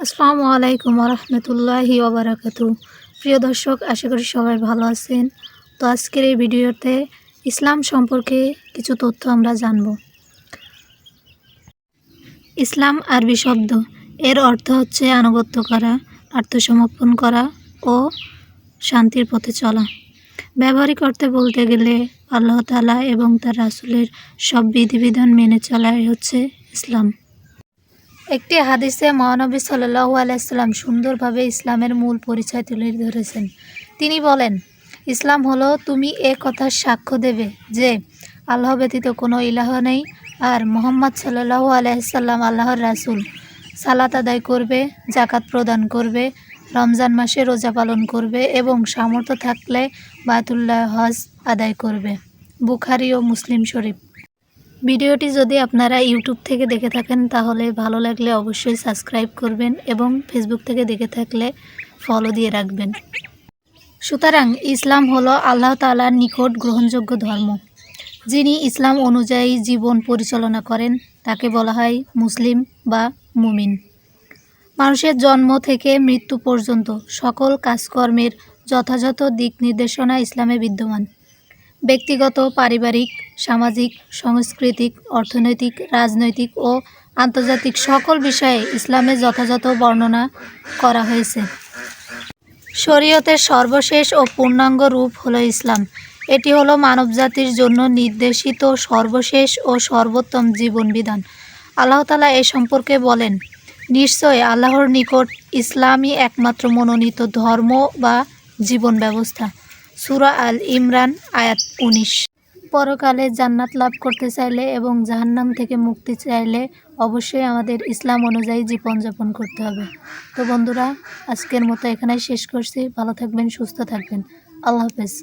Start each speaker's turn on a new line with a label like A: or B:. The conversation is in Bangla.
A: আসসালামু আলাইকুম রহমতুল্লাহি ওবরাকাতু। প্রিয় দর্শক, আশা করি সবাই ভালো আছেন। তো আজকের এই ভিডিওতে ইসলাম সম্পর্কে কিছু তথ্য আমরা জানব। ইসলাম আরবি শব্দ। এর অর্থ হচ্ছে আনুগত্য করা, আত্মসমর্পণ করা ও শান্তির পথে চলা। ব্যবহারিক অর্থে বলতে গেলে আল্লাহ তালা এবং তার রাসুলের সব বিধিবিধান মেনে চলাই হচ্ছে ইসলাম। একটি হাদিসে মহানবী সাল্লাহু আলাইসাল্লাম সুন্দরভাবে ইসলামের মূল পরিচয় তুলে ধরেছেন। তিনি বলেন, ইসলাম হলো তুমি এ কথার সাক্ষ্য দেবে যে আল্লাহ ব্যতীত কোনো ইলাহ নেই আর মোহাম্মদ সাল্লাহু আলাইসাল্লাম আল্লাহর রাসুল। সালাত আদায় করবে জাকাত প্রদান করবে, রমজান মাসে রোজা পালন করবে এবং সামর্থ্য থাকলে বায়তুল্লাহ হজ আদায় করবে। বুখারি ও মুসলিম শরীফ। ভিডিওটি যদি আপনারা ইউটিউব থেকে দেখে থাকেন, তাহলে ভালো লাগলে অবশ্যই সাবস্ক্রাইব করবেন এবং ফেসবুক থেকে দেখে থাকলে ফলো দিয়ে রাখবেন। সুতরাং ইসলাম হলো আল্লাহ তাআলার নিকট গ্রহণযোগ্য ধর্ম। যিনি ইসলাম অনুযায়ী জীবন পরিচালনা করেন, তাকে বলা হয় মুসলিম বা মুমিন। মানুষের জন্ম থেকে মৃত্যু পর্যন্ত সকল কাজকর্মের যথাযথ দিক নির্দেশনা ইসলামে বিদ্যমান। ব্যক্তিগত, পারিবারিক, সামাজিক, সাংস্কৃতিক, অর্থনৈতিক, রাজনৈতিক ও আন্তর্জাতিক সকল বিষয়ে ইসলামের যথাযথ বর্ণনা করা হয়েছে। শরীয়তের সর্বশেষ ও পূর্ণাঙ্গ রূপ হলো ইসলাম। এটি হলো মানবজাতির জন্য নির্দেশিত সর্বশেষ ও সর্বোত্তম জীবন বিধান আল্লাহ তালা এ সম্পর্কে বলেন, নিশ্চয় আল্লাহর নিকট ইসলামই একমাত্র মনোনীত ধর্ম বা জীবন ব্যবস্থা। সুরা আল ইমরান, আয়াত উনিশ। পরকালে জান্নাত লাভ করতে চাইলে এবং জাহান্নাম থেকে মুক্তি চাইলে অবশ্যই আমাদের ইসলাম অনুযায়ী জীবনযাপন করতে হবে। তো বন্ধুরা, আজকের মতো এখানে শেষ করছি। ভালো থাকবেন, সুস্থ থাকবেন। আল্লাহ হাফেজ।